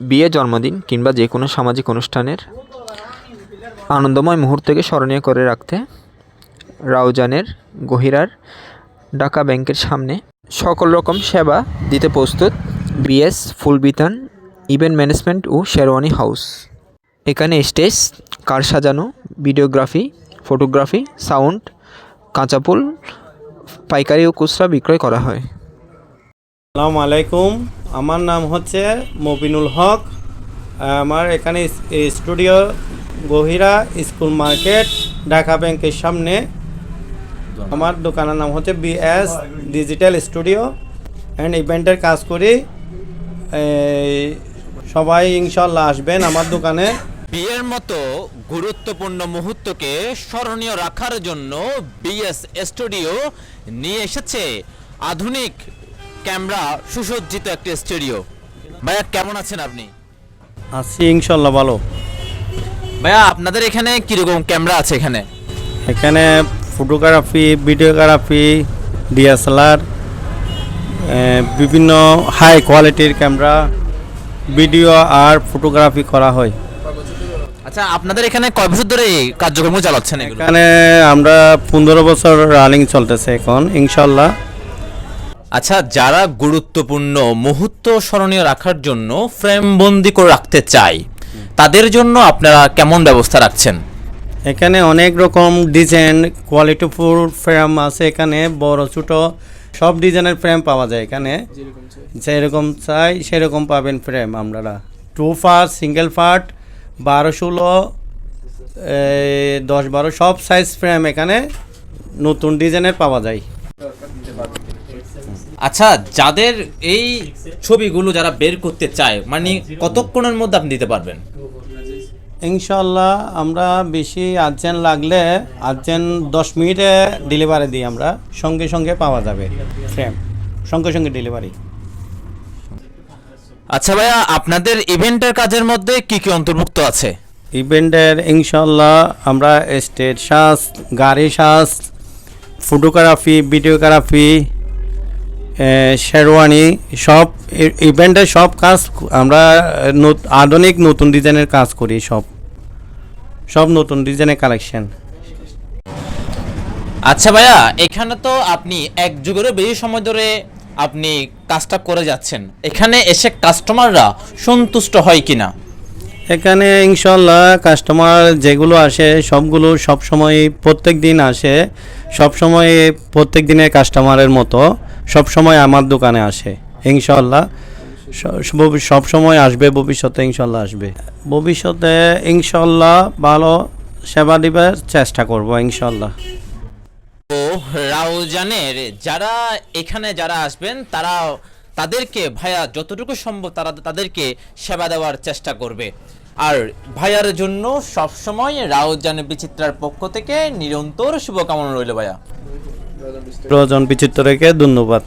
বিয়ে, জন্মদিন কিংবা যে কোনো সামাজিক অনুষ্ঠানের আনন্দময় মুহূর্তকে স্মরণীয় করে রাখতে রাউজানের গহিরার ঢাকা ব্যাংকের সামনে সকল রকম সেবা দিতে প্রস্তুত বিএস ফুলবিতান ইভেন্ট ম্যানেজমেন্ট ও শেরওয়ানি হাউস। এখানে স্টেজ, কার সাজানো, ভিডিওগ্রাফি, ফটোগ্রাফি, সাউন্ড, কাঁচাপুল, পাইকারি ও খুচরা বিক্রয় করা হয়। আসসালামু আলাইকুম। আমার নাম হচ্ছে মবিনুল হক। আমার এখানে studio Gohira school market, Dhaka ব্যাংকের সামনে। আমার দোকানের নাম হচ্ছে বিএস ডিজিটাল স্টুডিও। অ্যান্ড ইভেন্টের কাজ করি। সবাই ইনশাল্লাহ আসবেন আমার দোকানে। বিয়ের মতো গুরুত্বপূর্ণ মুহূর্তকে স্মরণীয় রাখার জন্য বিএস স্টুডিও নিয়ে এসেছে আধুনিক ক্যামেরা সুসজ্জিত একটি স্টুডিও। ভাইয়া কেমন আছেন আপনি? আছি ইনশাল্লাহ ভালো। ভাইয়া আপনাদের এখানে কীরকম ক্যামেরা আছে এখানে? এখানে ফটোগ্রাফি ভিডিওগ্রাফি ডিএসএলআর বিভিন্ন হাই কোয়ালিটির ক্যামেরা ভিডিও আর ফটোগ্রাফি করা হয়। আচ্ছা আপনাদের এখানে কয় বছর ধরে এই কার্যক্রম চালাচ্ছেন এখানে আমরা পনেরো বছর রানিং চলতেছে এখন ইনশাল্লাহ। আচ্ছা যারা গুরুত্বপূর্ণ মুহূর্ত স্মরণীয় রাখার জন্য ফ্রেম বন্দি করে রাখতে চায় তাদের জন্য আপনারা কেমন ব্যবস্থা রাখছেন? এখানে অনেক রকম ডিজাইন কোয়ালিটিফুল ফ্রেম আছে এখানে বড় ছোট সব ডিজাইনের ফ্রেম পাওয়া যায় এখানে। যেরকম চাই। সেরকম পাবেন ফ্রেম আপনারা টু পার্ট সিঙ্গেল ফার্ট বারো ষোলো দশ বারো সব সাইজ ফ্রেম এখানে নতুন ডিজাইনের পাওয়া যায়। আচ্ছা যাদের এই ছবিগুলো যারা বের করতে চায় মানে কতক্ষণের মধ্যে আপনি দিতে পারবেন? ইনশাল্লাহ আমরা বেশি আর্জেন্ট লাগলে আর্জেন্ট দশ মিনিটে ডেলিভারি দিই আমরা। সঙ্গে সঙ্গে পাওয়া যাবে। ফ্রেম সঙ্গে সঙ্গে ডেলিভারি আচ্ছা ভাইয়া আপনাদের ইভেন্টের কাজের মধ্যে কি কি অন্তর্ভুক্ত আছে? ইভেন্টের ইনশাল্লাহ আমরা স্টেজ সাজ গাড়ি সাজ ফটোগ্রাফি ভিডিওগ্রাফি শেরওয়ানি সব ইভেন্টের সব কাজ আমরা আধুনিক নতুন ডিজাইনের কাজ করি সব। সব নতুন ডিজাইনের কালেকশন। আচ্ছা ভাইয়া এখানে তো আপনি এক যুগেরও বেশি সময় ধরে আপনি কাজটা করে যাচ্ছেন। এখানে এসে কাস্টমাররা সন্তুষ্ট হয় কিনা? এখানে ইনশাল্লাহ কাস্টমার যেগুলো আসে সবগুলো সব সময় প্রত্যেক দিন আসে। সব সময় প্রত্যেক দিনের কাস্টমারের মতো। সব সময় আমার দোকানে আসে ইনশাল্লাহ সব সময় আসবে, ভবিষ্যতে ইনশাল্লাহ আসবে। ভবিষ্যতে ইনশাল্লাহ ভালো সেবা দিবার চেষ্টা করব ইনশাল্লাহ ও রাউজানের যারা এখানে যারা আসবেন তারা তাদেরকে ভাইয়া যতটুকু সম্ভব তারা তাদেরকে সেবা দেওয়ার চেষ্টা করবে। আর ভাইয়ার জন্য সবসময় রাউজান বিচিত্রার পক্ষ থেকে নিরন্তর শুভকামনা রইল ভাইয়া। প্রয়োজন বিচিত্রকে ধন্যবাদ।